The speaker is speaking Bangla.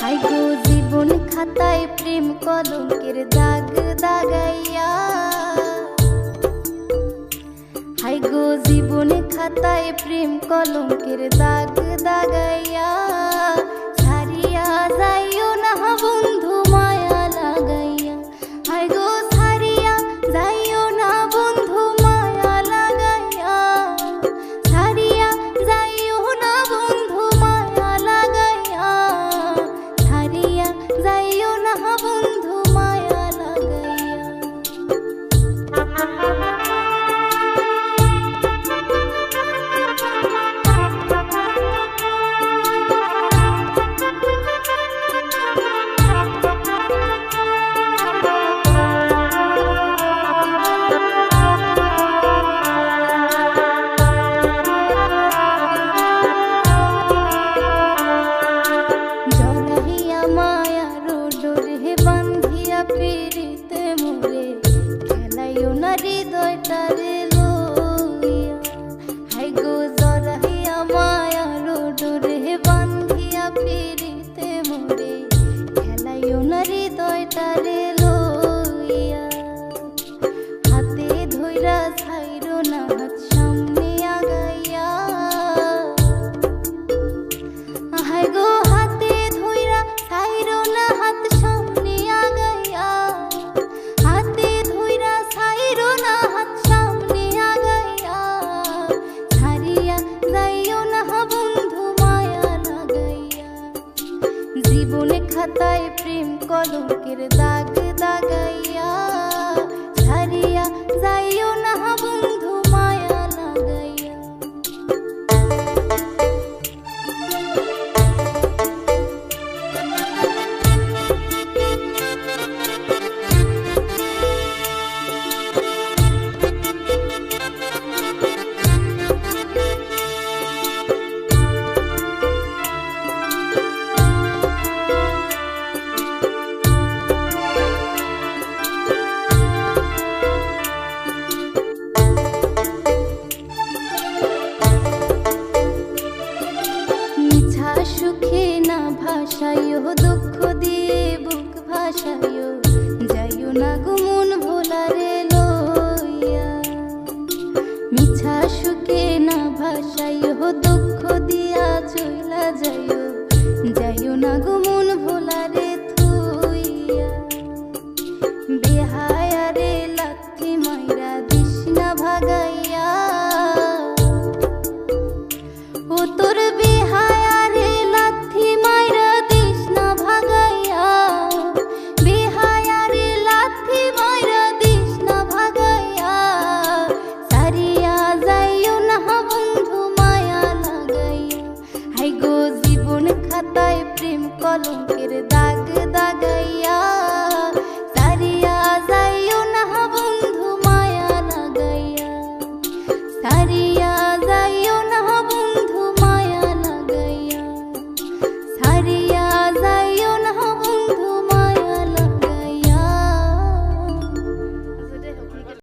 হাই গো জীবন খাতায় প্রেম কলঙ্কের দাগ দাগাইয়া। হাই গো জীবনে খাতায় প্রেম কলঙ্কের দাগ দাগাইয়া। হৃদয়টারে লইয়া। হাতে ধইরা ছাইরো না, হাত সামনে আগাইয়া। হাই গো, হাতে ধইরা ছাইরো না, হাত সামনে আগাইয়া। হাতে ধইরা ছাইরো না, হাত সামনে আগাইয়া। ছাড়িয়া যাইও না, বন্ধু মায়া লাগাইয়া। জীবনে খাতায় কলঙ্কের দাগ সুখে না ভাসাইও দুঃখ দিয়ে বুক ভাসাইও। যাইও না গুমন